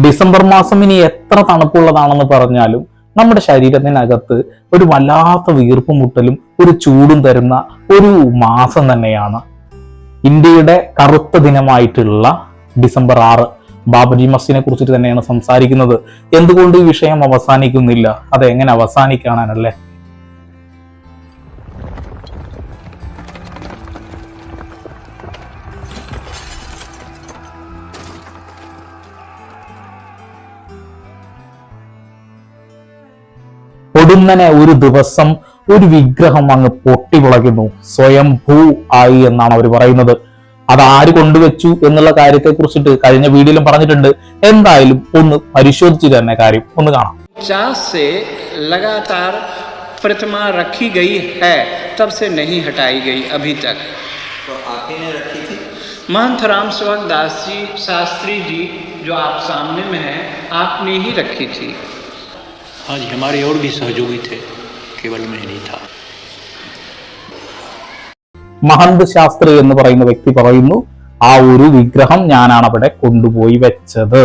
December മാസം ഇനി എത്ര തണുപ്പുള്ളതാണെന്ന് പറഞ്ഞാലും നമ്മുടെ ശരീരത്തിനകത്ത് ഒരു വല്ലാത്ത വീർപ്പും മുട്ടലും ഒരു ചൂടും തരുന്ന ഒരു മാസം തന്നെയാണ്. ഇന്ത്യയുടെ കറുത്ത ദിനമായിട്ടുള്ള ഡിസംബർ ആറ്. ബാബരി മസ്ജിനെ കുറിച്ചിട്ട് തന്നെയാണ് സംസാരിക്കുന്നത്. എന്തുകൊണ്ട് ഈ വിഷയം അവസാനിക്കുന്നില്ല? അത് എങ്ങനെ അവസാനിക്കാനല്ലേ ഒടുന്നനെ ഒരു ദിവസം ഒരു വിഗ്രഹം അങ്ങ് പൊട്ടിമുളയ്ക്കുന്നു സ്വയംഭൂ ആയി എന്നാണ് അവർ പറയുന്നത് അത് ആര് കൊണ്ടുവച്ചു എന്നുള്ള കാര്യത്തെ കുറിച്ചിട്ട് കഴിഞ്ഞ വീഡിയോയിലും പറഞ്ഞിട്ടുണ്ട് എന്തായാലും ഒന്ന് പരിശോധിച്ചു തന്നെ കാര്യം ഒന്ന് കാണാം पचास से लगातार प्रतिमा रखी गई है तब से नहीं हटाई गई अभी तक तो आप ही ने रखी थी महंत राम सेवक दास जी शास्त्री जी जो आप सामने में हैं आपने ही रखी थी हाँ जी हमारे और भी सहयोगी थे केवल मैं नहीं था മഹന്ത് ശാസ്ത്രി എന്ന് പറയുന്ന വ്യക്തി പറയുന്നു ആ ഒരു വിഗ്രഹം ഞാനാണ് അവിടെ കൊണ്ടുപോയി വെച്ചത്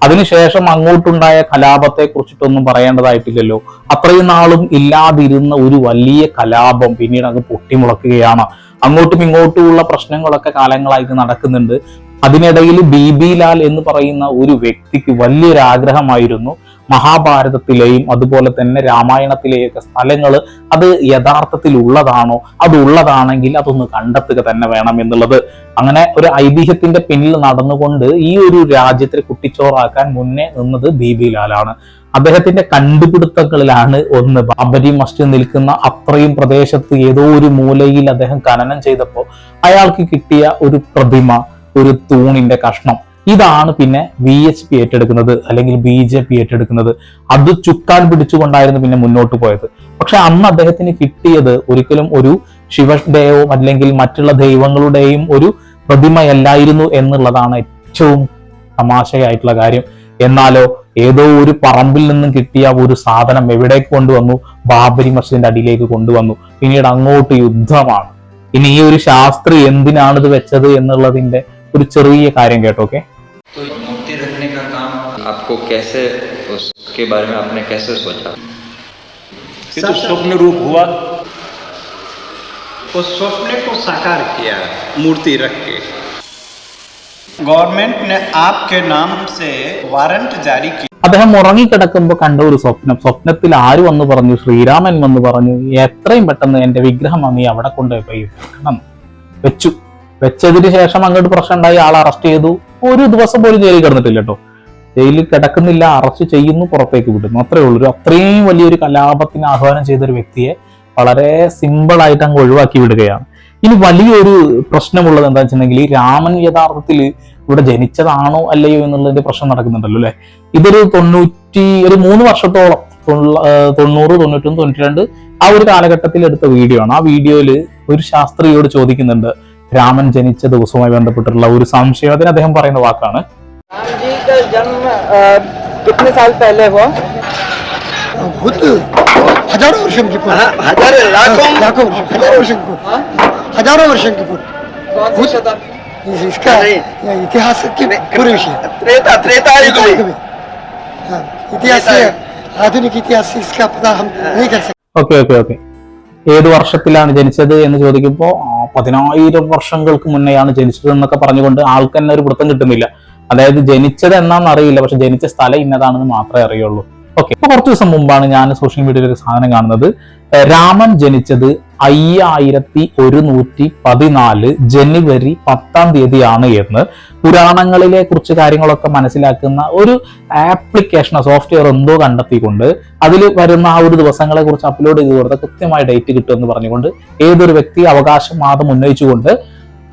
അതിനുശേഷം അങ്ങോട്ടുണ്ടായ കലാപത്തെ കുറിച്ചിട്ടൊന്നും പറയേണ്ടതായിട്ടില്ലല്ലോ അത്രയും നാളും ഇല്ലാതിരുന്ന ഒരു വലിയ കലാപം പിന്നീട് അങ്ങ് പൊട്ടിമുളക്കുകയാണ് അങ്ങോട്ടും ഇങ്ങോട്ടുമുള്ള പ്രശ്നങ്ങളൊക്കെ കാലങ്ങളായിട്ട് നടക്കുന്നുണ്ട് അതിനിടയിൽ ബി ബി ലാൽ എന്ന് പറയുന്ന ഒരു വ്യക്തിക്ക് വലിയൊരു ആഗ്രഹമായിരുന്നു മഹാഭാരതത്തിലെയും അതുപോലെ തന്നെ രാമായണത്തിലെയൊക്കെ സ്ഥലങ്ങൾ അത് യഥാർത്ഥത്തിൽ ഉള്ളതാണോ അത് ഉള്ളതാണെങ്കിൽ അതൊന്ന് കണ്ടെത്തുക തന്നെ വേണം എന്നുള്ളത്. അങ്ങനെ ഒരു ഐതിഹ്യത്തിന്റെ പിന്നിൽ നടന്നുകൊണ്ട് ഈ ഒരു രാജ്യത്തെ കുട്ടിച്ചോറാക്കാൻ മുന്നേ നിന്നത് ബി ബി ലാലാണ് അദ്ദേഹത്തിന്റെ കണ്ടുപിടുത്തങ്ങളിലാണ് ഒന്ന് ബാബരി മസ്ജിദ് നിൽക്കുന്ന അത്രയും പ്രദേശത്ത് ഏതോ ഒരു മൂലയിൽ അദ്ദേഹം ഖനനം ചെയ്തപ്പോൾ അയാൾക്ക് കിട്ടിയ ഒരു പ്രതിമ ഒരു തൂണിന്റെ കഷ്ണം. ഇതാണ് പിന്നെ വി എച്ച് പി ഏറ്റെടുക്കുന്നത് അല്ലെങ്കിൽ ബി ജെ പി ഏറ്റെടുക്കുന്നത്. അത് ചുക്കാൻ പിടിച്ചുകൊണ്ടായിരുന്നു പിന്നെ മുന്നോട്ട് പോയത്. പക്ഷെ അന്ന് അദ്ദേഹത്തിന് കിട്ടിയത് ഒരിക്കലും ഒരു ശിവന്റെയോ അല്ലെങ്കിൽ മറ്റുള്ള ദൈവങ്ങളുടെയും ഒരു പ്രതിമയല്ലായിരുന്നു എന്നുള്ളതാണ് ഏറ്റവും തമാശയായിട്ടുള്ള കാര്യം. എന്നാലോ ഏതോ ഒരു പറമ്പിൽ നിന്നും കിട്ടിയ ഒരു സാധനം എവിടേക്ക് കൊണ്ടുവന്നു? ബാബരി മസ്ജിദിന്റെ അടിയിലേക്ക് കൊണ്ടുവന്നു. പിന്നീട് അങ്ങോട്ട് യുദ്ധമാണ്. ഇനി ഈ ഒരു ശാസ്ത്രി എന്തിനാണ് ഇത് വെച്ചത് എന്നുള്ളതിന്റെ ഒരു ചെറിയ കാര്യം കേട്ടോക്കെ? तो मूर्ति रखने का काम आपको कैसे उसके बारे में आपने कैसे सोचा ये तो स्वप्न रूप हुआ उस स्वप्न को साकार किया मूर्ति रख के गवर्नमेंट ने आपके नाम से वारंट जारी किया അദ്ദേഹം ഉറങ്ങിക്കിടക്കുമ്പോൾ കണ്ട ഒരു സ്വപ്നം സ്വപ്നത്തിൽ ആര് വന്ന് പറഞ്ഞു ശ്രീരാമൻ വന്ന് പറഞ്ഞു എത്രയും പെട്ടെന്ന് എന്റെ വിഗ്രഹം അങ്ങ് ഈ അവിടെ കൊണ്ടുപോയി വെക്കണം വെച്ചു വെച്ചതിന് ശേഷം അങ്ങോട്ട് പ്രശ്നം ഉണ്ടായി ആൾ അറസ്റ്റ് ചെയ്തു ഒരു ദിവസം പോലും ജയിലിൽ കിടന്നിട്ടില്ല കേട്ടോ ജയിലിൽ കിടക്കുന്നില്ല അറസ്റ്റ് ചെയ്യുന്നു പുറത്തേക്ക് വിടുന്നു. അത്രേ ഉള്ളൂ. അത്രയും വലിയൊരു കലാപത്തിന് ആഹ്വാനം ചെയ്ത ഒരു വ്യക്തിയെ വളരെ സിമ്പിൾ ആയിട്ട് അങ്ങ് ഒഴിവാക്കി വിടുകയാണ്. ഇനി വലിയൊരു പ്രശ്നമുള്ളത് എന്താ വെച്ചിട്ടുണ്ടെങ്കിൽ രാമൻ യഥാർത്ഥത്തിൽ ഇവിടെ ജനിച്ചതാണോ അല്ലയോ എന്നുള്ളതിന്റെ പ്രശ്നം നടക്കുന്നുണ്ടല്ലോ അല്ലെ? ഇതൊരു തൊണ്ണൂറ്റി ഒരു മൂന്ന് വർഷത്തോളം തൊണ്ണൂറ് തൊണ്ണൂറ്റൊന്ന് തൊണ്ണൂറ്റി രണ്ട് ആ ഒരു കാലഘട്ടത്തിൽ എടുത്ത വീഡിയോ ആണ്. ആ വീഡിയോയിൽ ഒരു ശാസ്ത്രീയോട് ചോദിക്കുന്നുണ്ട് രാമൻ ജനിച്ച ദിവസവുമായി ബന്ധപ്പെട്ടിട്ടുള്ള ഒരു സംശയം അതിന് അദ്ദേഹം പറയുന്ന വാക്കാണ് राम जी का जन्म अ, कितने साल पहले हुआ भूत हजारों वर्षांची पूर्वी हजारों लाखों लाखों वर्ष हजारों वर्षांची पूर्वी हजारों वर्षांची पूर्वी कौन सी शताब्दी इस- इसका इतिहास की पूरे विषय त्रेता त्रेता युग में कभी हाँ, इतिहास से आधुनिक इतिहास से इसका पता हम नहीं कर सकते ഓക്കെ ഓക്കെ ഓക്കെ ഏത് വർഷത്തിലാണ് ജനിച്ചത് എന്ന് ചോദിക്കുമ്പോൾ പതിനായിരം വർഷങ്ങൾക്ക് മുന്നെയാണ് ജനിച്ചത് എന്നൊക്കെ പറഞ്ഞുകൊണ്ട് ആൾക്ക് തന്നെ ഒരു പിടുത്തം കിട്ടുന്നില്ല. അതായത് ജനിച്ചത് എന്നാന്ന് അറിയില്ല പക്ഷെ ജനിച്ച സ്ഥലം ഇന്നതാണെന്ന് മാത്രമേ അറിയുള്ളൂ. ഓക്കെ ഇപ്പൊ കുറച്ച് ദിവസം മുമ്പാണ് ഞാൻ സോഷ്യൽ മീഡിയയിൽ ഒരു സാധനം കാണുന്നത്. രാമൻ ജനിച്ചത് അയ്യായിരത്തി ഒരുന്നൂറ്റി പതിനാല് ജനുവരി പത്താം തീയതിയാണ് എന്ന് പുരാണങ്ങളിലെ കുറിച്ച് കാര്യങ്ങളൊക്കെ മനസ്സിലാക്കുന്ന ഒരു ആപ്ലിക്കേഷൻ സോഫ്റ്റ്വെയർ എന്തോ കണ്ടെത്തിക്കൊണ്ട് അതിൽ വരുന്ന ആ ഒരു ദിവസങ്ങളെ കുറിച്ച് അപ്ലോഡ് ചെയ്ത് കൊടുത്ത കൃത്യമായ ഡേറ്റ് കിട്ടുമെന്ന് പറഞ്ഞുകൊണ്ട് ഏതൊരു വ്യക്തി അവകാശം വാദം ഉന്നയിച്ചുകൊണ്ട്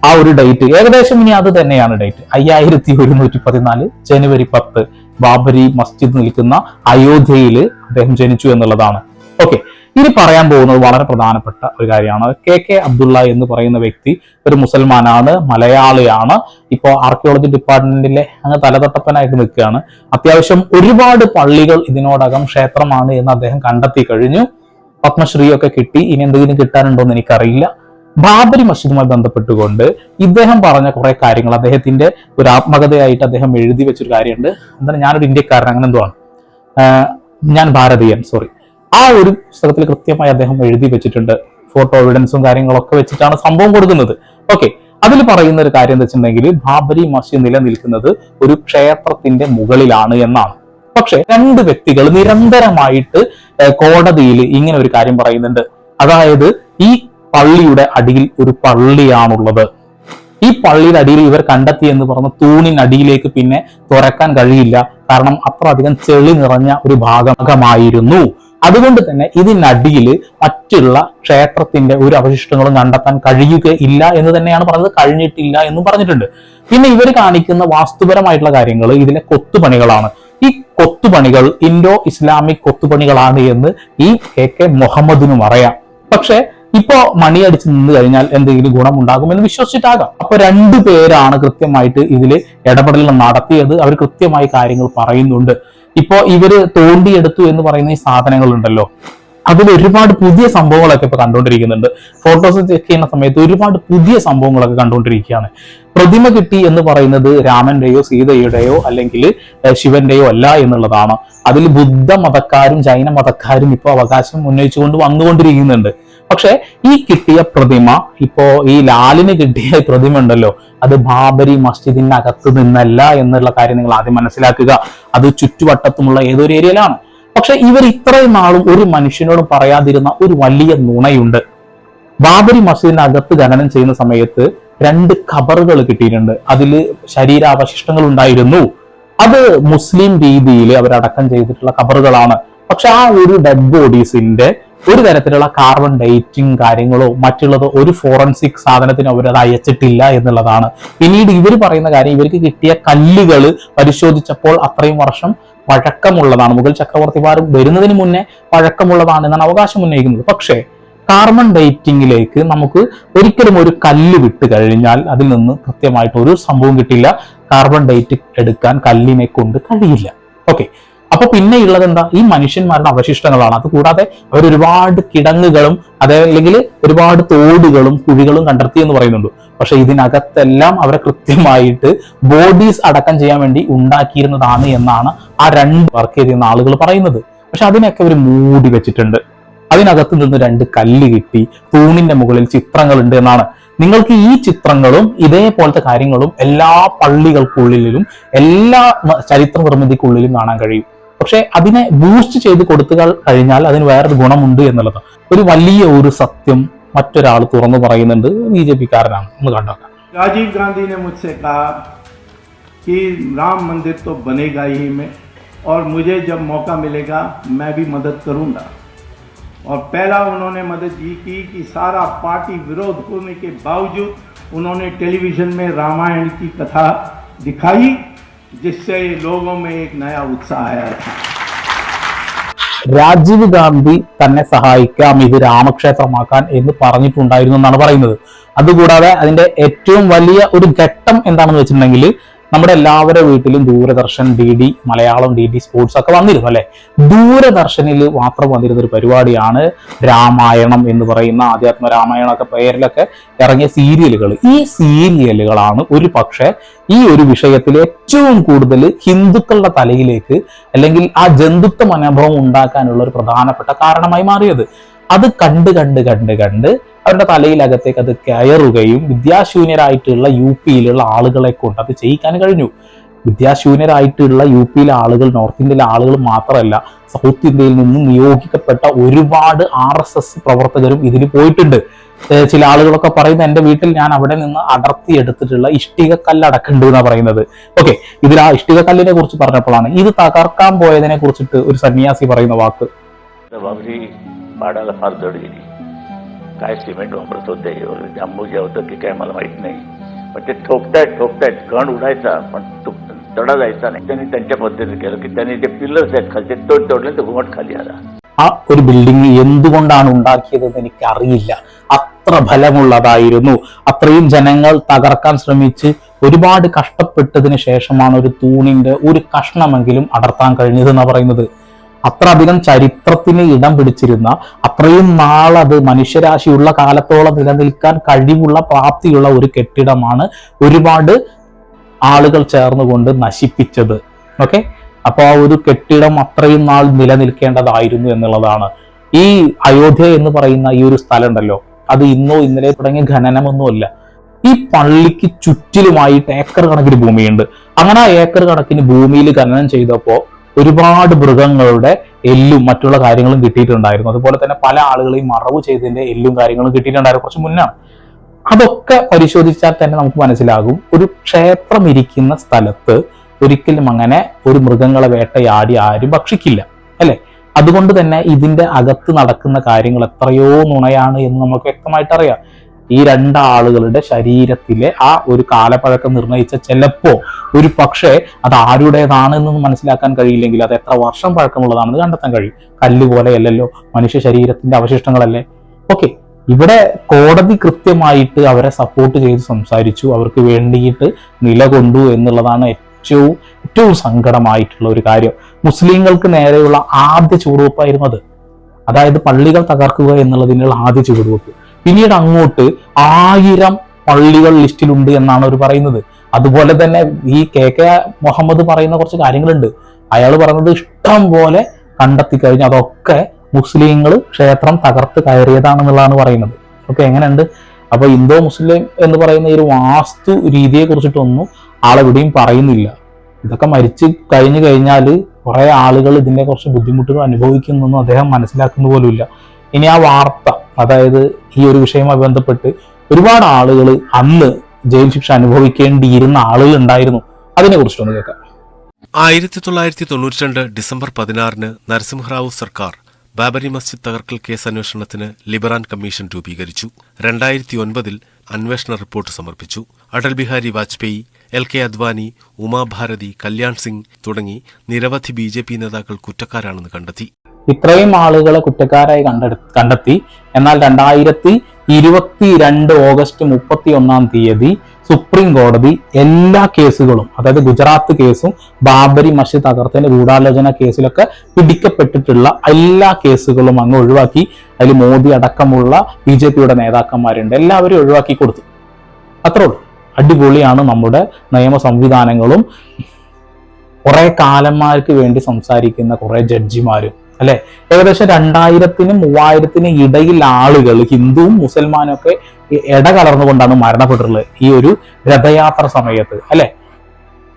ആ ഒരു ഡേറ്റ് ഏകദേശം ഇനി അത് തന്നെയാണ് ഡേറ്റ് അയ്യായിരത്തി ഒരുന്നൂറ്റി പതിനാല് ജനുവരി പത്ത് ബാബരി മസ്ജിദ് നിൽക്കുന്ന അയോധ്യയിൽ അദ്ദേഹം ജനിച്ചു എന്നുള്ളതാണ്. ഓക്കെ ഇനി പറയാൻ പോകുന്നത് വളരെ പ്രധാനപ്പെട്ട ഒരു കാര്യമാണ്. കെ കെ അബ്ദുള്ള എന്ന് പറയുന്ന വ്യക്തി ഒരു മുസൽമാനാണ് മലയാളിയാണ്. ഇപ്പോൾ ആർക്കിയോളജി ഡിപ്പാർട്ട്മെന്റിലെ അങ്ങ് തലതൊട്ടപ്പനായിട്ട് നിൽക്കുകയാണ്. അത്യാവശ്യം ഒരുപാട് പള്ളികൾ ഇതിനോടകം ക്ഷേത്രമാണ് എന്ന് അദ്ദേഹം കണ്ടെത്തി കഴിഞ്ഞു. പത്മശ്രീയൊക്കെ കിട്ടി. ഇനി എന്തെങ്കിലും കിട്ടാനുണ്ടോ എന്ന് എനിക്കറിയില്ല. ബാബരി മസ്ജിദുമായി ബന്ധപ്പെട്ടുകൊണ്ട് ഇദ്ദേഹം പറഞ്ഞ കുറെ കാര്യങ്ങൾ അദ്ദേഹത്തിന്റെ ഒരു ആത്മകഥയായിട്ട് അദ്ദേഹം എഴുതി വെച്ചൊരു കാര്യമുണ്ട്. എന്താണ് ഞാനൊരു ഇന്ത്യക്കാരൻ അങ്ങനെ എന്തോ ആണ്. ഞാൻ ഭാരതീയൻ സോറി ആ ഒരു പുസ്തകത്തിൽ കൃത്യമായി അദ്ദേഹം എഴുതി വെച്ചിട്ടുണ്ട്. ഫോട്ടോ എവിഡൻസും കാര്യങ്ങളൊക്കെ വെച്ചിട്ടാണ് സംഭവം കൊടുക്കുന്നത്. ഓക്കെ അതിൽ പറയുന്ന ഒരു കാര്യം എന്താ വെച്ചിട്ടുണ്ടെങ്കിൽ ബാബരി മസ്ജിദ് നിലനിൽക്കുന്നത് ഒരു ക്ഷേത്രത്തിന്റെ മുകളിലാണ് എന്നാണ്. പക്ഷെ രണ്ട് വ്യക്തികൾ നിരന്തരമായിട്ട് കോടതിയിൽ ഇങ്ങനെ ഒരു കാര്യം പറയുന്നുണ്ട്. അതായത് ഈ പള്ളിയുടെ അടിയിൽ ഒരു പള്ളിയാണുള്ളത്. ഈ പള്ളിയുടെ അടിയിൽ ഇവർ കണ്ടെത്തി എന്ന് പറഞ്ഞ തൂണിനടിയിലേക്ക് പിന്നെ തുറക്കാൻ കഴിയില്ല. കാരണം അത്ര അധികം ചെളി നിറഞ്ഞ ഒരു ഭാഗമായിരുന്നു. അതുകൊണ്ട് തന്നെ ഇതിനടിയിൽ മറ്റുള്ള ക്ഷേത്രത്തിന്റെ ഒരു അവശിഷ്ടങ്ങളും കണ്ടെത്താൻ കഴിയുകയില്ല എന്ന് തന്നെയാണ് പറഞ്ഞത്. കഴിഞ്ഞിട്ടില്ല എന്നും പറഞ്ഞിട്ടുണ്ട്. പിന്നെ ഇവർ കാണിക്കുന്ന വാസ്തുപരമായിട്ടുള്ള കാര്യങ്ങൾ ഇതിലെ കൊത്തുപണികളാണ്. ഈ കൊത്തുപണികൾ ഇൻഡോ ഇസ്ലാമിക് കൊത്തുപണികളാണ് എന്ന് ഈ കെ കെ മുഹമ്മദിനും അറിയാം പക്ഷെ ഇപ്പോ മണിയടിച്ച് നിന്ന് കഴിഞ്ഞാൽ എന്തെങ്കിലും ഗുണം ഗുണമുണ്ടാകുമെന്ന് വിശ്വസിച്ചിട്ടാകാം. അപ്പൊ രണ്ടു പേരാണ് കൃത്യമായിട്ട് ഇതിൽ ഇടപെടൽ നടത്തിയത്. അവർ കൃത്യമായി കാര്യങ്ങൾ പറയുന്നുണ്ട്. ഇപ്പോ ഇവർ തോണ്ടിയെടുത്തു എന്ന് പറയുന്ന ഈ സാധനങ്ങൾ ഉണ്ടല്ലോ അതിൽ ഒരുപാട് പുതിയ സംഭവങ്ങളൊക്കെ ഇപ്പൊ കണ്ടുകൊണ്ടിരിക്കുന്നുണ്ട്. ഫോട്ടോസ് ചെക്ക് ചെയ്യുന്ന സമയത്ത് ഒരുപാട് പുതിയ സംഭവങ്ങളൊക്കെ കണ്ടുകൊണ്ടിരിക്കുകയാണ്. പ്രതിമ കിട്ടി എന്ന് പറയുന്നത് രാമന്റെയോ സീതയുടെയോ അല്ലെങ്കിൽ ശിവന്റെയോ അല്ല എന്നുള്ളതാണ്. അതിൽ ബുദ്ധ മതക്കാരും ജൈന മതക്കാരും ഇപ്പോൾ അവകാശം ഉന്നയിച്ചുകൊണ്ട് വന്നുകൊണ്ടിരിക്കുന്നുണ്ട്. പക്ഷെ ഈ കിട്ടിയ പ്രതിമ ഇപ്പോ ഈ ലാലിന് കിട്ടിയ പ്രതിമ ഉണ്ടല്ലോ അത് ബാബരി മസ്ജിദിനകത്ത് നിന്നല്ല എന്നുള്ള കാര്യം നിങ്ങൾ ആദ്യം മനസ്സിലാക്കുക. അത് ചുറ്റുവട്ടത്തുമുള്ള ഏതൊരു ഏരിയയിലാണ്. പക്ഷെ ഇവർ ഇത്രയും നാളും ഒരു മനുഷ്യനോട് പറയാതിരുന്ന ഒരു വലിയ നുണയുണ്ട്. ബാബരി മസ്ജിദിന്റെ അകത്ത് ഖനനം ചെയ്യുന്ന സമയത്ത് രണ്ട് ഖബറുകൾ കിട്ടിയിട്ടുണ്ട്. അതിൽ ശരീരാവശിഷ്ടങ്ങൾ ഉണ്ടായിരുന്നു. അത് മുസ്ലിം രീതിയിൽ അവരടക്കം ചെയ്തിട്ടുള്ള ഖബറുകളാണ്. പക്ഷെ ആ ഒരു ഡെഡ് ബോഡീസിന്റെ ഒരു തരത്തിലുള്ള കാർബൺ ഡേറ്റിംഗ് കാര്യങ്ങളോ മറ്റുള്ളതോ ഒരു ഫോറൻസിക് സാധനത്തിന് അവരത് അയച്ചിട്ടില്ല എന്നുള്ളതാണ്. പിന്നീട് ഇവർ പറയുന്ന കാര്യം ഇവർക്ക് കിട്ടിയ കല്ലുകൾ പരിശോധിച്ചപ്പോൾ അത്രയും വർഷം പഴക്കമുള്ളതാണ്. മുഗൾ ചക്രവർത്തിമാർ വരുന്നതിന് മുന്നേ പഴക്കമുള്ളതാണ് എന്നാണ് അവകാശം ഉന്നയിക്കുന്നത്. പക്ഷേ കാർബൺ ഡേറ്റിംഗിലേക്ക് നമുക്ക് ഒരിക്കലും ഒരു കല്ല് വിട്ട് കഴിഞ്ഞാൽ അതിൽ നിന്ന് കൃത്യമായിട്ട് ഒരു സംഭവം കിട്ടില്ല. കാർബൺ ഡേറ്റ് എടുക്കാൻ കല്ലിനെ കൊണ്ട് കഴിയില്ല. ഓക്കെ അപ്പൊ പിന്നെ ഉള്ളത് എന്താ? ഈ മനുഷ്യന്മാരുടെ അവശിഷ്ടങ്ങളാണ്. അത് കൂടാതെ അവർ ഒരുപാട് കിടങ്ങുകളും അതല്ലെങ്കിൽ ഒരുപാട് തോടുകളും കുഴികളും കണ്ടെത്തി എന്ന് പറയുന്നുണ്ട്. പക്ഷെ ഇതിനകത്തെല്ലാം അവരെ കൃത്യമായിട്ട് ബോഡീസ് അടക്കം ചെയ്യാൻ വേണ്ടി ഉണ്ടാക്കിയിരുന്നതാണ് എന്നാണ് ആ രണ്ട് വർക്ക് ചെയ്തിരുന്ന ആളുകൾ പറയുന്നത്. പക്ഷെ അതിനൊക്കെ അവർ മൂടി വെച്ചിട്ടുണ്ട്. അതിനകത്ത് നിന്ന് രണ്ട് കല്ല് കിട്ടി. തൂണിന്റെ മുകളിൽ ചിത്രങ്ങളുണ്ട് എന്നാണ്. നിങ്ങൾക്ക് ഈ ചിത്രങ്ങളും ഇതേപോലത്തെ കാര്യങ്ങളും എല്ലാ പള്ളികൾക്കുള്ളിലും എല്ലാ ചരിത്ര നിർമ്മിതിക്കുള്ളിലും കാണാൻ കഴിയും. പക്ഷെ അതിനെ ബൂസ്റ്റ് ചെയ്ത് കൊടുത്തു കഴിഞ്ഞാൽ അതിന് വേറൊരു ഗുണമുണ്ട് എന്നുള്ളത് ഒരു വലിയ ഒരു സത്യം മറ്റൊരാൾ തുറന്നു പറയുന്നുണ്ട് ബി ജെ പിക്കാരനാണ് ഒന്ന് കണ്ടോക്കാം राजीव गांधी ने मुझसे कहा कि राम मंदिर तो बनेगा ही में और मुझे जब मौका मिलेगा मैं भी मदद करूंगा और पहला उन्होंने मदद ये की कि सारा पार्टी विरोध होने के बावजूद उन्होंने टेलीविज़न में रामायण की कथा दिखाई जिससे लोगों में एक नया उत्साह आया था രാജീവ് ഗാന്ധി തന്നെ സഹായിക്കാം ഇത് രാമക്ഷേത്രമാക്കാൻ എന്ന് പറഞ്ഞിട്ടുണ്ടായിരുന്നു എന്നാണ് പറയുന്നത് അതുകൂടാതെ അതിന്റെ ഏറ്റവും വലിയ ഒരു ഘട്ടം എന്താണെന്ന് വെച്ചിട്ടുണ്ടെങ്കിൽ നമ്മുടെ എല്ലാവരുടെ വീട്ടിലും Doordarshan D D Malayalam D D sports ഒക്കെ വന്നിരുന്നു അല്ലെ? ദൂരദർശനിൽ മാത്രം വന്നിരുന്ന ഒരു പരിപാടിയാണ് രാമായണം എന്ന് പറയുന്ന ആധ്യാത്മ രാമായണം ഒക്കെ പേരിലൊക്കെ ഇറങ്ങിയ സീരിയലുകൾ. ഈ സീരിയലുകളാണ് ഒരു പക്ഷേ ഈ ഒരു വിഷയത്തിൽ ഏറ്റവും കൂടുതൽ ഹിന്ദുക്കളുടെ തലയിലേക്ക് അല്ലെങ്കിൽ ആ ജന്തുത്വ മനോഭാവം ഉണ്ടാക്കാനുള്ള ഒരു പ്രധാനപ്പെട്ട കാരണമായി മാറിയത്. അത് കണ്ട് കണ്ട് കണ്ട് കണ്ട് അവരുടെ തലയിലകത്തേക്ക് അത് കയറുകയും വിദ്യാശൂന്യരായിട്ടുള്ള യു പിയിലുള്ള ആളുകളെ കൊണ്ട് അത് ചെയ്യിക്കാൻ കഴിഞ്ഞു. വിദ്യാശൂന്യരായിട്ടുള്ള യു പിയിലെ ആളുകൾ നോർത്ത് ഇന്ത്യയിലെ ആളുകൾ മാത്രമല്ല സൗത്ത് ഇന്ത്യയിൽ നിന്ന് നിയോഗിക്കപ്പെട്ട ഒരുപാട് ആർ എസ് എസ് പ്രവർത്തകരും ഇതിൽ പോയിട്ടുണ്ട്. ചില ആളുകളൊക്കെ പറയുന്നത് എന്റെ വീട്ടിൽ ഞാൻ അവിടെ നിന്ന് അടർത്തി എടുത്തിട്ടുള്ള ഇഷ്ടിക കല്ലടക്കുന്നുണ്ട് എന്നാണ് പറയുന്നത്. ഓക്കെ ഇതിൽ ആ ഇഷ്ടിക കല്ലിനെ കുറിച്ച് പറഞ്ഞപ്പോഴാണ്. ഇത് തകർക്കാൻ പോയതിനെ കുറിച്ചിട്ട് ഒരു സന്യാസി പറയുന്ന വാക്ക്. काय सिमेंट वापरत होते वगैरे अंबुजा होतं की काय मला माहित नाही पण ते ठोकतायत ठोकतायत कण उडायचा पण तो तडा जायचा नाही त्यांनी त्यांच्या पद्धतीने केलं की त्यांनी जे पिलर्स आहेत खालचे तोड तोडले तर घुमट खाली आला ആ ഒരു ബിൽഡിംഗ് എന്തുകൊണ്ടാണ് ഉണ്ടാക്കിയതെന്ന് എനിക്കറിയില്ല അത്ര ഫലമുള്ളതായിരുന്നു അത്രയും ജനങ്ങൾ തകർക്കാൻ ശ്രമിച്ച് ഒരുപാട് കഷ്ടപ്പെട്ടതിന് ശേഷമാണ് ഒരു തൂണിന്റെ ഒരു കഷ്ണമെങ്കിലും അടർത്താൻ കഴിഞ്ഞത് എന്നാണ് പറയുന്നത് അത്ര അധികം ചരിത്രത്തിന് ഇടം പിടിച്ചിരുന്ന അത്രയും നാളത് മനുഷ്യരാശിയുള്ള കാലത്തോളം നിലനിൽക്കാൻ കഴിവുള്ള പ്രാപ്തിയുള്ള ഒരു കെട്ടിടമാണ് ഒരുപാട് ആളുകൾ ചേർന്നുകൊണ്ട് നശിപ്പിച്ചത്. ഓക്കെ അപ്പോൾ ആ ഒരു കെട്ടിടം അത്രയും നാൾ നിലനിൽക്കേണ്ടതായിരുന്നു എന്നുള്ളതാണ്. ഈ അയോധ്യ എന്ന് പറയുന്ന ഈ ഒരു സ്ഥലം ഉണ്ടല്ലോ അത് ഇന്നോ ഇന്നലെ തുടങ്ങിയ ഖനനമൊന്നുമല്ല. ഈ പള്ളിക്ക് ചുറ്റിലുമായിട്ട് ഏക്കർ കണക്കിന് ഭൂമിയുണ്ട്. അങ്ങനെ ആ ഏക്കർ കണക്കിന് ഭൂമിയിൽ ഖനനം ചെയ്തപ്പോൾ ഒരുപാട് മൃഗങ്ങളുടെ എല്ലും മറ്റുള്ള കാര്യങ്ങളും കിട്ടിയിട്ടുണ്ടായിരുന്നു. അതുപോലെ തന്നെ പല ആളുകളെയും മറവ് ചെയ്തതിന്റെ എല്ലും കാര്യങ്ങളും കിട്ടിയിട്ടുണ്ടായിരുന്നു കുറച്ച് മുന്നാണ്. അതൊക്കെ പരിശോധിച്ചാൽ തന്നെ നമുക്ക് മനസ്സിലാകും. ഒരു ക്ഷേത്രം ഇരിക്കുന്ന സ്ഥലത്ത് ഒരിക്കലും അങ്ങനെ ഒരു മൃഗങ്ങളെ വേട്ടയാടി ആരും ഭക്ഷിക്കില്ല. അല്ലെ? അതുകൊണ്ട് തന്നെ ഇതിന്റെ അകത്ത് നടക്കുന്ന കാര്യങ്ങൾ എത്രയോ നുണയാണ് എന്ന് നമുക്ക് വ്യക്തമായിട്ട് അറിയാം ഈ രണ്ടാളുകളുടെ ശരീരത്തിലെ ആ ഒരു കാലപ്പഴക്കം നിർണയിച്ച ചിലപ്പോ ഒരു പക്ഷേ അത് ആരുടേതാണെന്ന് മനസ്സിലാക്കാൻ കഴിയില്ലെങ്കിൽ അത് എത്ര വർഷം പഴക്കമുള്ളതാണെന്ന് കണ്ടെത്താൻ കഴിയും. കല്ല് പോലെയല്ലല്ലോ മനുഷ്യ ശരീരത്തിന്റെ അവശിഷ്ടങ്ങളല്ലേ? ഓക്കെ ഇവിടെ കോടതി കൃത്യമായിട്ട് അവരെ സപ്പോർട്ട് ചെയ്ത് സംസാരിച്ചു. അവർക്ക് വേണ്ടിയിട്ട് നിലകൊണ്ടു എന്നുള്ളതാണ് ഏറ്റവും ഏറ്റവും സങ്കടമായിട്ടുള്ള ഒരു കാര്യം. മുസ്ലിങ്ങൾക്ക് നേരെയുള്ള ആദ്യ ചുവടുവെപ്പായിരുന്നു അത്. അതായത് പള്ളികൾ തകർക്കുക എന്നുള്ളതിനുള്ള ആദ്യ ചുവടുവെപ്പ്. പിന്നീട് അങ്ങോട്ട് ആയിരം പള്ളികൾ ലിസ്റ്റിലുണ്ട് എന്നാണ് അവർ പറയുന്നത്. അതുപോലെ തന്നെ ഈ കെ കെ മുഹമ്മദ് പറയുന്ന കുറച്ച് കാര്യങ്ങളുണ്ട്. അയാൾ പറയുന്നത് ഇഷ്ടം പോലെ കണ്ടെത്തി കഴിഞ്ഞു അതൊക്കെ മുസ്ലിങ്ങൾ ക്ഷേത്രം തകർത്ത് കയറിയതാണെന്നുള്ളതാണ് പറയുന്നത്. ഓക്കെ എങ്ങനെയുണ്ട്? അപ്പൊ ഇന്തോ മുസ്ലിം എന്ന് പറയുന്ന ഈ ഒരു വാസ്തു രീതിയെ കുറിച്ചിട്ടൊന്നും ആളെവിടെയും പറയുന്നില്ല. ഇതൊക്കെ മരിച്ചു കഴിഞ്ഞു കഴിഞ്ഞാൽ കുറെ ആളുകൾ ഇതിനെ കുറച്ച് ബുദ്ധിമുട്ടുകൾ അനുഭവിക്കുന്നൊന്നും അദ്ദേഹം മനസ്സിലാക്കുന്ന പോലുമില്ല. ഇനി ആ വാർത്ത അതായത് ഈ ഒരു വിഷയവുമായി ബന്ധപ്പെട്ട് ഒരുപാട് ആളുകൾ അന്ന് ജയിൽ ശിക്ഷ അനുഭവിക്കേണ്ടിയിരുന്ന ആളുകൾ ഉണ്ടായിരുന്നു. അതിനെ കുറിച്ചൊന്ന് കേൾക്കാം. ആയിരത്തി തൊള്ളായിരത്തി തൊണ്ണൂറ്റി രണ്ട് ഡിസംബർ പതിനാറിന് നരസിംഹറാവു സർക്കാർ ബാബരി മസ്ജിദ് തകർക്കൽ കേസ് അന്വേഷണത്തിന് ലിബറാൻ കമ്മീഷൻ രൂപീകരിച്ചു. രണ്ടായിരത്തി ഒൻപതിൽ അന്വേഷണ റിപ്പോർട്ട് സമർപ്പിച്ചു. അടൽ ബിഹാരി വാജ്പേയി എൽ കെ അദ്വാനി ഉമാഭാരതി കല്യാൺ സിംഗ് തുടങ്ങി നിരവധി ബി ജെ പി നേതാക്കൾ കുറ്റക്കാരാണെന്ന് കണ്ടെത്തി. ഇത്രയും ആളുകളെ കുറ്റക്കാരായി കണ്ടെടു കണ്ടെത്തി. എന്നാൽ രണ്ടായിരത്തി ഇരുപത്തി രണ്ട് ഓഗസ്റ്റ് മുപ്പത്തി ഒന്നാം തീയതി സുപ്രീം കോടതി എല്ലാ കേസുകളും അതായത് ഗുജറാത്ത് കേസും ബാബരി മസ്ജിദ് തകർത്തതിന്റെ ഗൂഢാലോചന കേസിലൊക്കെ പിടിക്കപ്പെട്ടിട്ടുള്ള എല്ലാ കേസുകളും അങ്ങ് ഒഴിവാക്കി. അതിൽ മോദി അടക്കമുള്ള ബി ജെ പിയുടെ നേതാക്കന്മാരുണ്ട്. എല്ലാവരും ഒഴിവാക്കി കൊടുത്തു. അത്രേ ഉള്ളൂ. അടിപൊളിയാണ് നമ്മുടെ നിയമ സംവിധാനങ്ങളും. കുറെ കാലന്മാർക്ക് വേണ്ടി സംസാരിക്കുന്ന കുറെ ജഡ്ജിമാരും. അല്ലെ? ഏകദേശം രണ്ടായിരത്തിനും മൂവായിരത്തിനും ഇടയിൽ ആളുകൾ ഹിന്ദുവും മുസൽമാനും ഒക്കെ ഇട കലർന്നുകൊണ്ടാണ് മരണപ്പെട്ടിട്ടുള്ളത് ഈ ഒരു രഥയാത്ര സമയത്ത് അല്ലെ?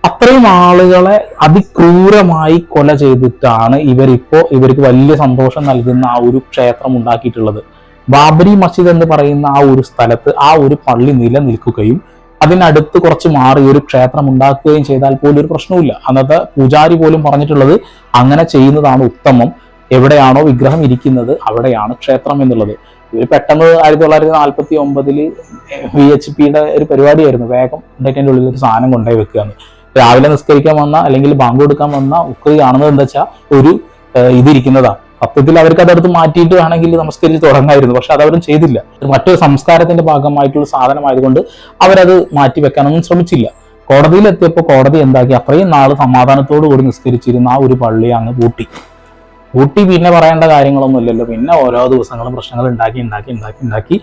അത്രയും ആളുകളെ അതിക്രൂരമായി കൊല ചെയ്തിട്ടാണ് ഇവരിപ്പോ ഇവർക്ക് വലിയ സന്തോഷം നൽകുന്ന ആ ഒരു ക്ഷേത്രം ഉണ്ടാക്കിയിട്ടുള്ളത്. ബാബരി മസ്ജിദ് എന്ന് പറയുന്ന ആ ഒരു സ്ഥലത്ത് ആ ഒരു പള്ളി നിലനിൽക്കുകയും അതിനടുത്ത് കുറച്ച് മാറി ഒരു ക്ഷേത്രം ഉണ്ടാക്കുകയും ചെയ്താൽ പോലും ഒരു പ്രശ്നവുമില്ല. അന്നത്തെ പൂജാരി പോലും പറഞ്ഞിട്ടുള്ളത് അങ്ങനെ ചെയ്യുന്നതാണ് ഉത്തമം. എവിടെയാണോ വിഗ്രഹം ഇരിക്കുന്നത് അവിടെയാണ് ക്ഷേത്രം എന്നുള്ളത്. ഇവർ പെട്ടെന്ന് ആയിരത്തി തൊള്ളായിരത്തി നാൽപ്പത്തി ഒമ്പതിൽ വി എച്ച് പിയുടെ ഒരു പരിപാടിയായിരുന്നു. വേഗം ഉണ്ടായിട്ടതിന്റെ ഉള്ളിൽ ഒരു സാധനം കൊണ്ടുപോയി വെക്കുകയാണ്. രാവിലെ നിസ്കരിക്കാൻ വന്ന അല്ലെങ്കിൽ ബാങ്ക് കൊടുക്കാൻ വന്ന ഉക്കറി കാണുന്നത് എന്താ വെച്ചാൽ ഒരു ഇതിരിക്കുന്നതാണ് സത്യത്തിൽ അവർക്ക് അതെടുത്ത് മാറ്റിയിട്ട് വേണമെങ്കിൽ നമസ്കരിച്ച് തുടങ്ങായിരുന്നു. പക്ഷെ അതവരും ചെയ്തില്ല. മറ്റൊരു സംസ്കാരത്തിന്റെ ഭാഗമായിട്ടുള്ള സാധനമായതുകൊണ്ട് അവരത് മാറ്റി വെക്കാനൊന്നും ശ്രമിച്ചില്ല. കോടതിയിൽ എത്തിയപ്പോൾ കോടതി എന്താക്കി? അത്രയും നാൾ സമാധാനത്തോടു കൂടി നിസ്കരിച്ചിരുന്ന ആ ഒരു പള്ളി അങ്ങ് പൂട്ടി. പൂട്ടി പിന്നെ പറയേണ്ട കാര്യങ്ങളൊന്നും ഇല്ലല്ലോ. പിന്നെ ഓരോ ദിവസങ്ങളും പ്രശ്നങ്ങൾ ഉണ്ടാക്കി ഉണ്ടാക്കി ഉണ്ടാക്കി ഉണ്ടാക്കി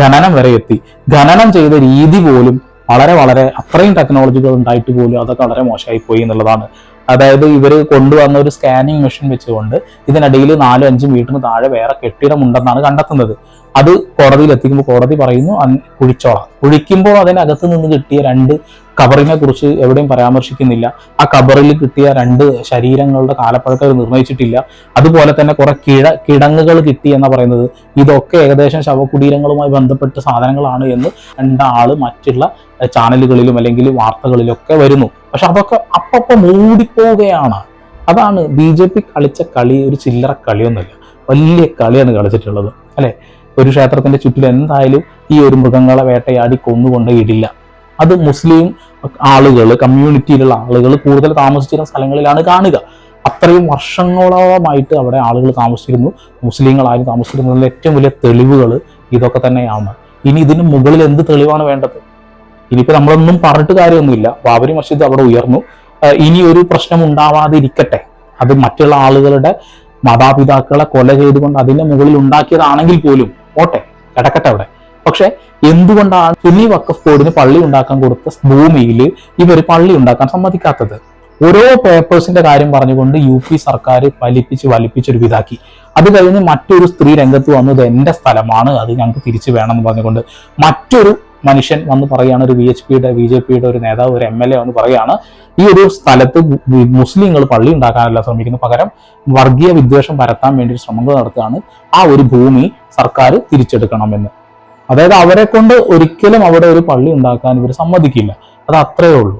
ഖനനം വരെ എത്തി. ഖനനം ചെയ്ത രീതി പോലും വളരെ വളരെ അത്രയും ടെക്നോളജികൾ ഉണ്ടായിട്ട് പോലും അതൊക്കെ വളരെ മോശമായി പോയി എന്നുള്ളതാണ്. അതായത് ഇവർ കൊണ്ടുവന്ന ഒരു സ്കാനിങ് മെഷീൻ വെച്ചുകൊണ്ട് ഇതിനിടയിൽ നാലും അഞ്ചും വീട്ടിന് താഴെ വേറെ കെട്ടിടമുണ്ടെന്നാണ് കണ്ടെത്തുന്നത്. അത് കോടതിയിൽ എത്തിക്കുമ്പോൾ കോടതി പറയുന്നു കുഴിച്ചോളാം. കുഴിക്കുമ്പോൾ അതിനകത്ത് നിന്ന് കിട്ടിയ രണ്ട് കബറിനെ കുറിച്ച് എവിടെയും പരാമർശിക്കുന്നില്ല. ആ കബറിൽ കിട്ടിയ രണ്ട് ശരീരങ്ങളുടെ കാലപ്പഴക്കം അവർ അതുപോലെ തന്നെ കുറെ കിഴ കിടങ്ങുകൾ കിട്ടി എന്ന് പറയുന്നത്. ഇതൊക്കെ ഏകദേശം ശവകുടീരങ്ങളുമായി ബന്ധപ്പെട്ട സാധനങ്ങളാണ് എന്ന് രണ്ടാൾ മറ്റുള്ള ചാനലുകളിലും അല്ലെങ്കിൽ വാർത്തകളിലൊക്കെ വരുന്നു. പക്ഷെ അതൊക്കെ അപ്പപ്പോ മൂടിപ്പോവുകയാണ്. അതാണ് ബി ജെ പി കളിച്ച കളി ഒരു ചില്ലറ കളിയൊന്നുമല്ല. വലിയ കളിയാണ് കളിച്ചിട്ടുള്ളത്. അല്ലെ? ഒരു ക്ഷേത്രത്തിന്റെ ചുറ്റിൽ എന്തായാലും ഈ ഒരു മൃഗങ്ങളെ വേട്ടയാടി കൊന്നുകൊണ്ട് ഇടില്ല. അത് മുസ്ലിം ആളുകൾ കമ്മ്യൂണിറ്റിയിലുള്ള ആളുകൾ കൂടുതൽ താമസിച്ചിരുന്ന സ്ഥലങ്ങളിലാണ് കാണുക. അത്രയും വർഷങ്ങളോളമായിട്ട് അവിടെ ആളുകൾ താമസിച്ചിരുന്നു. മുസ്ലിങ്ങളാരും താമസിച്ചിരുന്നതിൽ ഏറ്റവും വലിയ തെളിവുകൾ ഇതൊക്കെ തന്നെയാണ്. ഇനി ഇതിന് മുകളിൽ എന്ത് തെളിവാണ് വേണ്ടത്? ഇനിയിപ്പോൾ നമ്മളൊന്നും പറഞ്ഞിട്ട് കാര്യമൊന്നുമില്ല. ബാബരി മസ്ജിദ് അവിടെ ഉയർന്നു. ഇനി ഒരു പ്രശ്നം ഉണ്ടാവാതിരിക്കട്ടെ. അത് മറ്റുള്ള ആളുകളുടെ മാതാപിതാക്കളെ കൊല ചെയ്തുകൊണ്ട് അതിന്റെ മുകളിൽ ഉണ്ടാക്കിയതാണെങ്കിൽ പോലും ഓട്ടെ കിടക്കട്ടെ അവിടെ. പക്ഷെ എന്തുകൊണ്ടാണ് സുന്നി വക്കഫ് ബോർഡിന് പള്ളി ഉണ്ടാക്കാൻ കൊടുത്ത ഭൂമിയിൽ ഇവർ പള്ളി ഉണ്ടാക്കാൻ സമ്മതിക്കാത്തത്? ഓരോ പേപ്പേഴ്സിന്റെ കാര്യം പറഞ്ഞുകൊണ്ട് യു പി സർക്കാർ വലിപ്പിച്ച് വലിപ്പിച്ചൊരു വിധാക്കി അത് കഴിഞ്ഞ് മറ്റൊരു സ്ത്രീ രംഗത്ത് വന്നത് എന്റെ സ്ഥലമാണ് അത് ഞങ്ങൾക്ക് തിരിച്ചു വേണം എന്ന് പറഞ്ഞുകൊണ്ട് മറ്റൊരു മനുഷ്യൻ വന്ന് പറയുകയാണ് ഒരു വി എച്ച് പിയുടെ ബി ജെ പിയുടെ ഒരു നേതാവ് ഒരു എം എൽ എ വന്ന് പറയുകയാണ് ഈ ഒരു സ്ഥലത്ത് മുസ്ലിങ്ങൾ പള്ളി ഉണ്ടാക്കാനല്ല ശ്രമിക്കുന്നു. പകരം വർഗീയ വിദ്വേഷം പരത്താൻ വേണ്ടി ശ്രമങ്ങൾ നടത്തുകയാണ് ആ ഒരു ഭൂമി സർക്കാർ തിരിച്ചെടുക്കണമെന്ന്. അതായത് അവരെ കൊണ്ട് ഒരിക്കലും അവിടെ ഒരു പള്ളി ഉണ്ടാക്കാൻ ഇവർ സമ്മതിക്കില്ല. അത് അത്രയേ ഉള്ളൂ.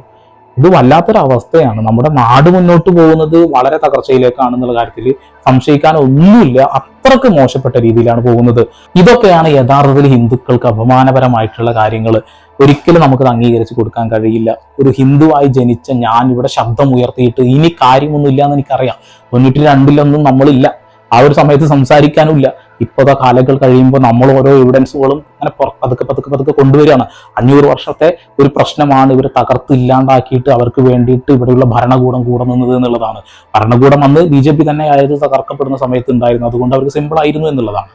ഇത് വല്ലാത്തൊരവസ്ഥയാണ്. നമ്മുടെ നാട് മുന്നോട്ട് പോകുന്നത് വളരെ തകർച്ചയിലേക്കാണെന്നുള്ള കാര്യത്തിൽ സംശയിക്കാൻ ഒന്നുമില്ല അത്രയ്ക്ക് മോശപ്പെട്ട രീതിയിലാണ് പോകുന്നത്. ഇതൊക്കെയാണ് യഥാർത്ഥത്തിൽ ഹിന്ദുക്കൾക്ക് അപമാനപരമായിട്ടുള്ള കാര്യങ്ങൾ ഒരിക്കലും നമുക്കത് അംഗീകരിച്ച് കൊടുക്കാൻ കഴിയില്ല. ഒരു ഹിന്ദുവായി ജനിച്ച ഞാൻ ഇവിടെ ശബ്ദം ഉയർത്തിയിട്ട് ഇനി കാര്യമൊന്നുമില്ല എന്ന് എനിക്കറിയാം. തൊണ്ണൂറ്റി രണ്ടിലൊന്നും നമ്മളില്ല. ആ ഒരു സമയത്ത് സംസാരിക്കാനുമില്ല. ഇപ്പോഴത്തെ കാലങ്ങൾ കഴിയുമ്പോൾ നമ്മൾ ഓരോ എവിഡൻസുകളും അങ്ങനെ പതുക്കെ പതുക്കെ പതുക്കെ കൊണ്ടുവരികയാണ്. അഞ്ഞൂറ് വർഷത്തെ ഒരു പ്രശ്നമാണ് ഇവർ തകർത്ത് ഇല്ലാണ്ടാക്കിയിട്ട് അവർക്ക് വേണ്ടിയിട്ട് ഇവിടെയുള്ള ഭരണകൂടം കൂടെ നിന്നത് എന്നുള്ളതാണ്. ഭരണകൂടം അന്ന് ബി ജെ പി തന്നെ ആയത് തകർക്കപ്പെടുന്ന സമയത്ത് ഉണ്ടായിരുന്നു. അതുകൊണ്ട് അവർക്ക് സിമ്പിൾ ആയിരുന്നു എന്നുള്ളതാണ്.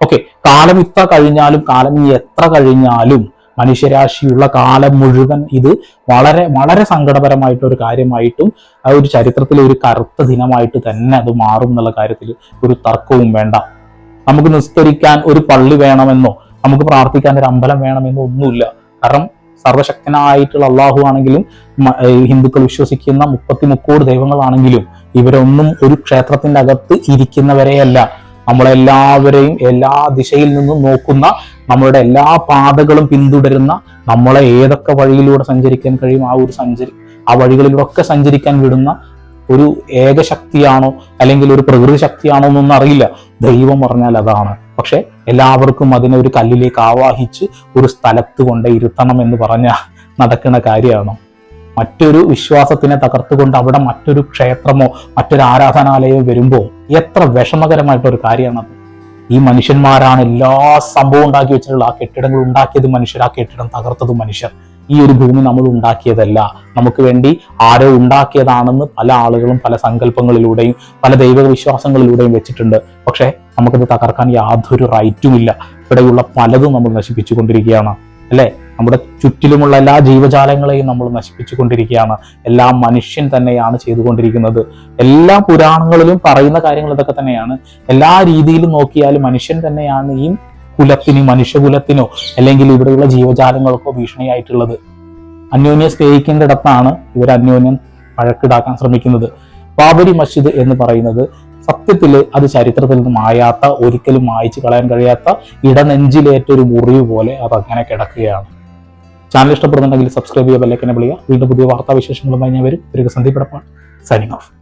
ഓക്കെ കാലം ഇത്ര കഴിഞ്ഞാലും കാലം ഇനി എത്ര കഴിഞ്ഞാലും മനുഷ്യരാശിയുള്ള കാലം മുഴുവൻ ഇത് വളരെ വളരെ സങ്കടപരമായിട്ട് ഒരു കാര്യമായിട്ടും ആ ഒരു ചരിത്രത്തിലെ ഒരു കറുത്ത ദിനമായിട്ട് തന്നെ അത് മാറും എന്നുള്ള കാര്യത്തിൽ ഒരു തർക്കവും വേണ്ട. നമുക്ക് നിസ്കരിക്കാൻ ഒരു പള്ളി വേണമെന്നോ നമുക്ക് പ്രാർത്ഥിക്കാൻ ഒരു അമ്പലം വേണമെന്നോ ഒന്നുമില്ല. കാരണം സർവശക്തനായിട്ടുള്ള അള്ളാഹു ആണെങ്കിലും ഹിന്ദുക്കൾ വിശ്വസിക്കുന്ന മുപ്പത്തി മുക്കോട് ദൈവങ്ങളാണെങ്കിലും ഇവരൊന്നും ഒരു ക്ഷേത്രത്തിന്റെ അകത്ത് ഇരിക്കുന്നവരെയല്ല. നമ്മളെല്ലാവരെയും എല്ലാ ദിശയിൽ നിന്നും നോക്കുന്ന നമ്മളുടെ എല്ലാ പാതകളും പിന്തുടരുന്ന നമ്മളെ ഏതൊക്കെ വഴിയിലൂടെ സഞ്ചരിക്കാൻ കഴിയും ആ ഒരു സഞ്ചരി ആ വഴികളിലൂടെ ഒക്കെ സഞ്ചരിക്കാൻ വിടുന്ന ഒരു ഏകശക്തിയാണോ അല്ലെങ്കിൽ ഒരു പ്രകൃതി ശക്തിയാണോ എന്നൊന്നും അറിയില്ല. ദൈവം പറഞ്ഞാൽ അതാണ്. പക്ഷെ എല്ലാവർക്കും അതിനെ ഒരു കല്ലിലേക്ക് ആവാഹിച്ച് ഒരു സ്ഥലത്ത് കൊണ്ട് ഇരുത്തണം എന്ന് പറഞ്ഞ നടക്കുന്ന കാര്യമാണോ. മറ്റൊരു വിശ്വാസത്തിനെ തകർത്തുകൊണ്ട് അവിടെ മറ്റൊരു ക്ഷേത്രമോ മറ്റൊരു ആരാധനാലയമോ വരുമ്പോൾ എത്ര വിഷമകരമായിട്ടൊരു കാര്യമാണത്. ഈ മനുഷ്യന്മാരാണ് എല്ലാ സംഭവം ഉണ്ടാക്കി വെച്ചിട്ടുള്ള ആ കെട്ടിടങ്ങൾ ഉണ്ടാക്കിയത് മനുഷ്യർ ആ കെട്ടിടം തകർത്തത് മനുഷ്യർ. ഈ ഒരു ഭൂമി നമ്മൾ ഉണ്ടാക്കിയതല്ല. നമുക്ക് വേണ്ടി ആരോ ഉണ്ടാക്കിയതാണെന്ന് പല ആളുകളും പല സങ്കല്പങ്ങളിലൂടെയും പല ദൈവ വിശ്വാസങ്ങളിലൂടെയും വെച്ചിട്ടുണ്ട്. പക്ഷേ നമുക്കത് തകർക്കാൻ യാതൊരു റൈറ്റും ഇല്ല. ഇവിടെയുള്ള പലതും നമ്മൾ നശിപ്പിച്ചു കൊണ്ടിരിക്കുകയാണ് അല്ലെ? നമ്മുടെ ചുറ്റിലുമുള്ള എല്ലാ ജീവജാലങ്ങളെയും നമ്മൾ നശിപ്പിച്ചു കൊണ്ടിരിക്കുകയാണ് എല്ലാ മനുഷ്യൻ തന്നെയാണ് ചെയ്തുകൊണ്ടിരിക്കുന്നത്. എല്ലാ പുരാണങ്ങളിലും പറയുന്ന കാര്യങ്ങൾ ഇതൊക്കെ തന്നെയാണ്. എല്ലാ രീതിയിലും നോക്കിയാലും മനുഷ്യൻ തന്നെയാണ് ഈ കുലത്തിന് മനുഷ്യകുലത്തിനോ അല്ലെങ്കിൽ ഇവിടെയുള്ള ജീവജാലങ്ങൾക്കോ ഭീഷണിയായിട്ടുള്ളത്. അന്യോന്യം സ്നേഹിക്കേണ്ടിടത്താണ് ഇവർ അന്യോന്യം വഴക്കിടാക്കാൻ ശ്രമിക്കുന്നത്. ബാബരി മസ്ജിദ് എന്ന് പറയുന്നത് സത്യത്തിൽ അത് ചരിത്രത്തിൽ നിന്ന് മായാത്ത ഒരിക്കലും മായ്ച്ചു കളയാൻ കഴിയാത്ത ഇടനെഞ്ചിലേറ്റൊരു മുറിവ് പോലെ അത് അങ്ങനെ കിടക്കുകയാണ്. ചാനൽ ഇഷ്ടപ്പെടുന്നുണ്ടെങ്കിൽ സബ്സ്ക്രൈബ് ചെയ്യുക ബെല്ലൈക്കനെ വിളിക്കുക. വീണ്ടും പുതിയ വാർത്താ വിശേഷങ്ങളുമായി ഞാൻ വരും. ഒരു സന്ദീപ് സൈനിങ് ഓഫ്